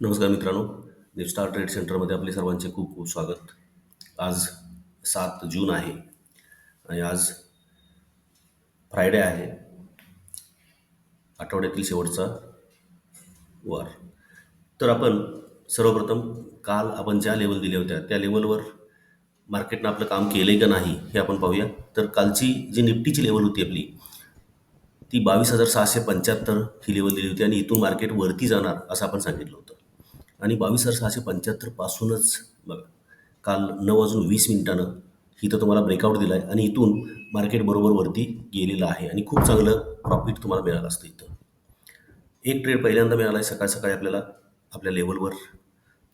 नमस्कार मित्रांनो निफ्स्टार ट्रेड सेंटरमध्ये आपले सर्वांचे खूप खूप स्वागत. आज सात जून आहे आणि आज फ्रायडे आहे. आठवड्यातील शेवटचा वार. तर आपण सर्वप्रथम काल आपण ज्या लेवल दिल्या होत्या त्या लेवलवर मार्केटनं आपलं काम केलं आहे का नाही हे आपण पाहूया. तर कालची जी निफ्टीची लेवल होती आपली ती बावीस हजार सहाशे पंच्याहत्तर ही लेवल दिली होती आणि इथून मार्केट वरती जाणार असं आपण सांगितलं होतं. आणि बावीस हजार सहाशे पंच्याहत्तरपासूनच बघा काल नऊ वाजून वीस मिनिटानं इथं तुम्हाला ब्रेकआउट दिला आहे आणि इथून मार्केट बरोबर वरती गेलेलं आहे आणि खूप चांगलं प्रॉफिट तुम्हाला मिळालं असतं इथं. एक ट्रेड पहिल्यांदा मिळाला आहे सकाळ सकाळी आपल्याला आपल्या लेवलवर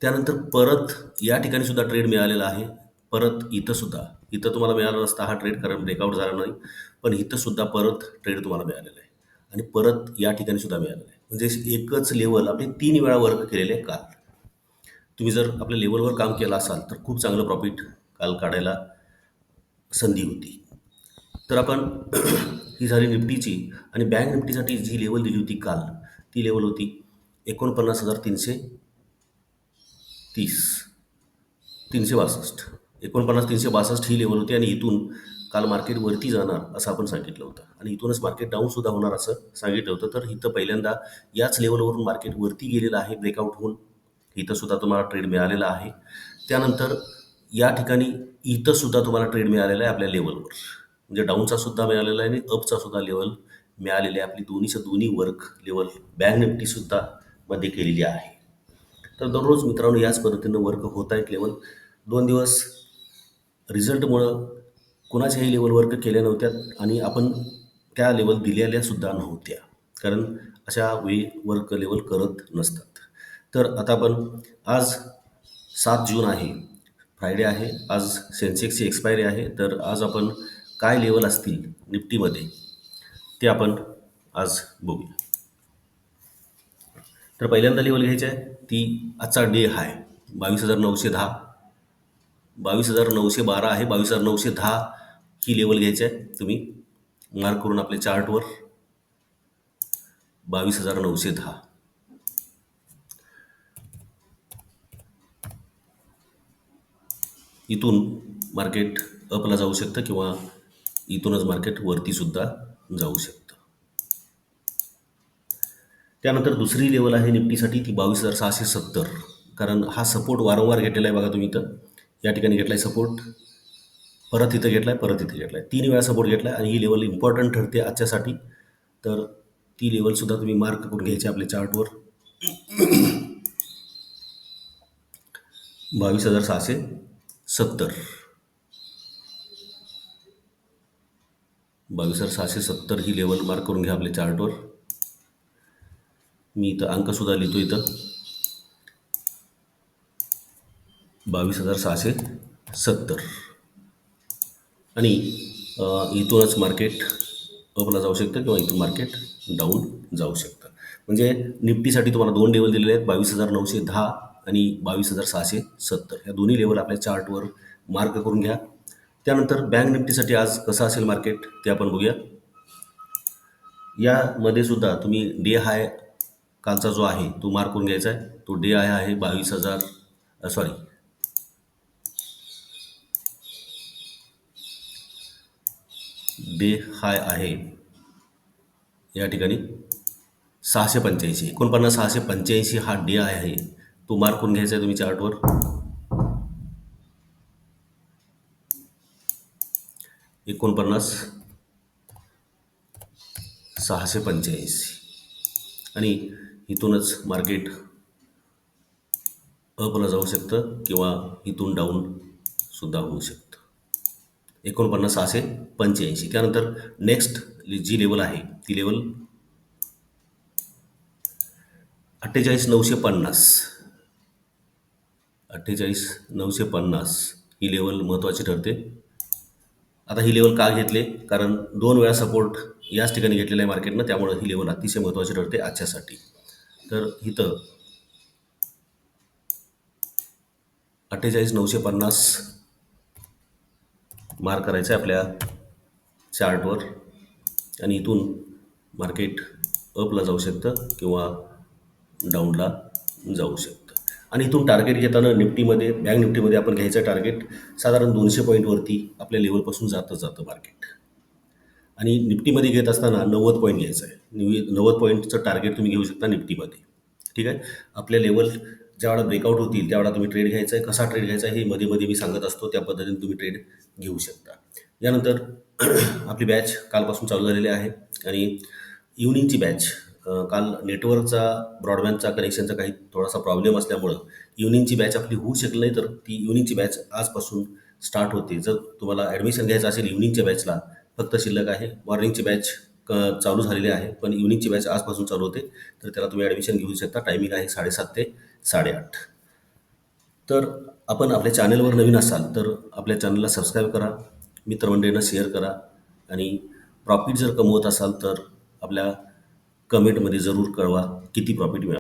त्यानंतर परत या ठिकाणी सुद्धा ट्रेड मिळालेला आहे. परत इथंसुद्धा इथं तुम्हाला मिळाला नसता हा ट्रेड कारण ब्रेकआउट झाला नाही पण इथंसुद्धा परत ट्रेड तुम्हाला मिळालेला आहे. आणि परत या ठिकाणी सुद्धा मिळालेला आहे. म्हणजे एकच लेवल आपले तीन वेळा वर्क केलेले आहे काल. तुम्ही जर आपल्या लेवलवर काम केलं असाल तर खूप चांगलं प्रॉफिट काल काढायला संधी होती. तर आपण ही झाली निफ्टीची आणि बँक निफ्टीसाठी जी लेवल दिली होती काल ती लेवल होती एकोणपन्नास हजार तीनशे तीस. तीनशे बासष्ट. एकोणपन्नास तीनशे बासष्ट ही लेवल होती आणि इथून काल मार्केट वरती जाणार असं आपण सांगितलं होतं. आणि इथूनच मार्केट डाऊनसुद्धा होणार असं सांगितलं होतं. तर इथं पहिल्यांदा याच लेवलवरून मार्केट वरती गेलेलं आहे ब्रेकआउट होऊन इथंसुद्धा तुम्हाला ट्रेड मिळालेला आहे. त्यानंतर या ठिकाणी इथंसुद्धा तुम्हाला ट्रेड मिळालेला आहे आपल्या लेवलवर म्हणजे डाऊनचा सुद्धा मिळालेला आहे आणि अपचा सुद्धा लेवल मिळालेले आहे. आपली दोन्हीच्या दोन्ही वर्क लेवल बँक निफ्टीसुद्धा मध्ये केलेली आहे. तर दररोज मित्रांनो याच पद्धतीनं वर्क होत आहेत लेवल दोन दिवस रिझल्टमुळं कुणाच्याही लेवल वर्क केल्या नव्हत्या आणि आपण त्या लेवल दिलेल्यासुद्धा नव्हत्या. कारण अशा वेळी वर्क लेवल करत नसतात. तर आता आपण आज सात जून आहे. फ्रायडे आहे. आज सेन्सेक्सची एक्सपायरी आहे. तर आज आपण काय लेवल असतील निफ्टीमध्ये ते आपण आज बघूया. तर पहिल्यांदा लेवल घ्यायची आहे. ती आजचा डे हाय बावीस हजार नऊशे दहा. बावीस हजार नऊशे बारा आहे. बावीस हजार नऊशे दहा ही लेवल घ्यायची आहे. तुम्ही मार्क करून आपल्या चार्टवर बावीस हजार नऊशे दहा. इथून मार्केट अपला जाऊ शकतं किंवा इथूनच मार्केट वरतीसुद्धा जाऊ शकतं. त्यानंतर दुसरी लेवल आहे निफ्टीसाठी ती बावीस हजार सहाशे सत्तर. कारण हा सपोर्ट वारंवार घेतलेला आहे बघा तुम्ही इथं. या ठिकाणी घेतला आहे सपोर्ट परत इथं घेतला आहे परत इथं घेतला आहे तीन वेळा सपोर्ट घेतला आहे आणि ही लेवल इम्पॉर्टंट ठरते आजच्यासाठी. तर ती लेवलसुद्धा तुम्ही मार्क करून घ्यायची आपल्या चार्टवर बावीस हजार सहाशे सत्तर. बावीस हजार सहाशे सत्तर ही लेवल मार्क करून घ्या आपल्या चार्टवर मी इथं अंकसुद्धा लिहितो इथं. बावीस हजार सहाशे सत्तर. आणि इथूनच मार्केट अपला जाऊ शकतं किंवा इथून मार्केट डाऊन जाऊ शकतं. म्हणजे निफ्टीसाठी तुम्हाला दोन लेवल दिलेले आहेत बावीस हजार नऊशे दहा आणि बावीस हजार सहाशे सत्तर. ह्या दोन्ही लेवल आपल्या चार्टवर मार्क करून घ्या. त्यानंतर बँक निफ्टीसाठी आज कसं असेल मार्केट ते आपण बघूया. यामध्ये सुद्धा तुम्ही डे हाय कालचा जो आहे तो मार्क करून घ्यायचा आहे. तो डे हाय आहे बावीस हजार सॉरी डे हाय आहे या ठिकाणी सहाशे पंच्याऐंशी. एकोणपन्नास सहाशे पंच्याऐंशी हा डे आहे. तो मार्क करून घ्यायचा आहे तुम्ही चार्टवर एकोणपन्नास सहाशे पंच्याऐंशी. आणि इथूनच मार्केट अपला जाऊ शकतं किंवा इथून डाऊन सुद्धा होऊ शकतं. एकोणपन्नास सहाशे पंच्याऐंशी. त्यानंतर नेक्स्ट जी लेवल आहे ती लेवल अठ्ठेचाळीस नऊशे पन्नास. अठ्ठेचाळीस नऊशे पन्नास ही लेवल महत्त्वाची ठरते. आता ही लेवल का घेतले? कारण दोन वेळा सपोर्ट याच ठिकाणी घेतलेला आहे मार्केटनं त्यामुळं ही लेवल अतिशय महत्त्वाची ठरते आजच्यासाठी. तर इथं अठ्ठेचाळीस नऊशे पन्नास मार्क करायचं आहे आपल्या चार्टवर आणि इथून मार्केट अपला जाऊ शकतं किंवा डाऊनला जाऊ शकतं. आणि इथून टार्गेट घेताना निफ्टीमध्ये बँक निफ्टीमध्ये आपण घ्यायचं टार्गेट साधारण दोनशे पॉईंटवरती आपल्या लेवलपासून जातं जातं मार्केट आणि निफ्टीमध्ये घेत असताना नव्वद पॉईंट घ्यायचं आहे. नव्वद पॉईंटचं टार्गेट तुम्ही घेऊ शकता निफ्टीमध्ये. ठीक आहे? आपल्या लेवल ज्यावेळा ब्रेकआउट होतील त्यावेळा तुम्ही ट्रेड घ्यायचा आहे. कसा ट्रेड घ्यायचा आहे हे मध्ये मध्ये मी सांगत असतो. त्या पद्धतीने तुम्ही ट्रेड घेऊ शकता. यानंतर आपली बॅच कालपासून चालू झालेली आहे. आणि इव्हनिंगची बॅच काल नेटवर्कचा ब्रॉडबँडचा कनेक्शनचा काही थोडासा प्रॉब्लेम असल्यामुळं इव्हनिंगची बॅच आपली होऊ शकली नाही तर ती इव्हनिंगची बॅच आजपासून स्टार्ट होते. जर तुम्हाला ॲडमिशन घ्यायचं असेल इव्हनिंगच्या बॅचला फक्त शिल्लक आहे. मॉर्निंगची बॅच क चालू झालेली आहे पण इव्हनिंगची बॅच आजपासून चालू होते तर त्याला तुम्ही ॲडमिशन घेऊ शकता. टायमिंग आहे साडेसात ते साडेआठ. तर आपण आपल्या चॅनलवर नवीन असाल तर आपल्या चॅनलला सबस्क्राईब करा मित्रमंडळींना शेअर करा आणि प्रॉफिट जर कमवत असाल तर आपल्या कमेंटमध्ये जरूर कळवा किती प्रॉफिट मिळा